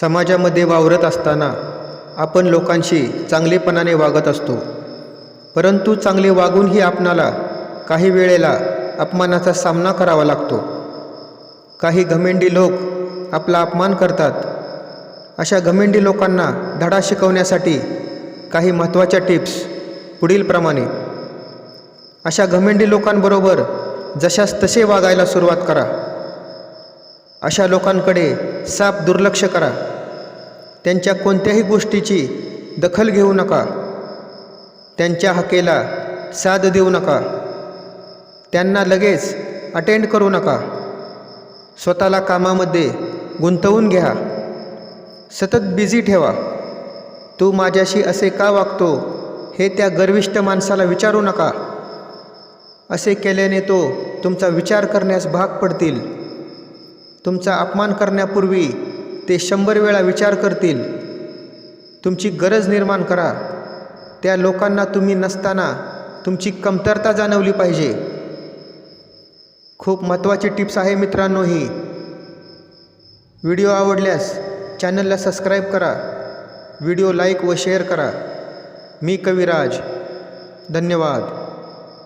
समाजामध्ये वावरत असताना आपण लोकांशी चांगलेपणाने वागत असतो. परंतु चांगले वागूनही आपणाला काही वेळेला अपमानाचा सामना करावा लागतो. काही घमेंडी लोक आपला अपमान करतात. अशा घमेंडी लोकांना धडा शिकवण्यासाठी काही महत्त्वाच्या टिप्स पुढीलप्रमाणे अशा घमेंडी लोकांबरोबर जशास तसे वागायला सुरुवात करा. अशा लोकांकडे साप दुर्लक्ष करा. त्यांच्या कोणत्याही गोष्टीची दखल घेऊ नका. त्यांच्या हकेला साथ देऊ नका. त्यांना लगेच अटेंड करू नका. स्वतःला कामामध्ये गुंतवून घ्या. सतत बिझी ठेवा. तू माझ्याशी असे का वागतो हे त्या गर्विष्ठ माणसाला विचारू नका. असे केल्याने तो तुमचा विचार करण्यास भाग पडतील. तुमचा अपमान करण्यापूर्वी ते शंभर वेळा विचार करतील. तुमची गरज निर्माण करा. त्या लोकांना तुम्ही नसताना तुमची कमतरता जाणवली पाहिजे. खूप महत्त्वाची टिप्स आहे मित्रांनो ही. व्हिडिओ आवडल्यास चॅनलला सबस्क्राईब करा. व्हिडिओ लाईक व शेअर करा. मी कविराज. धन्यवाद.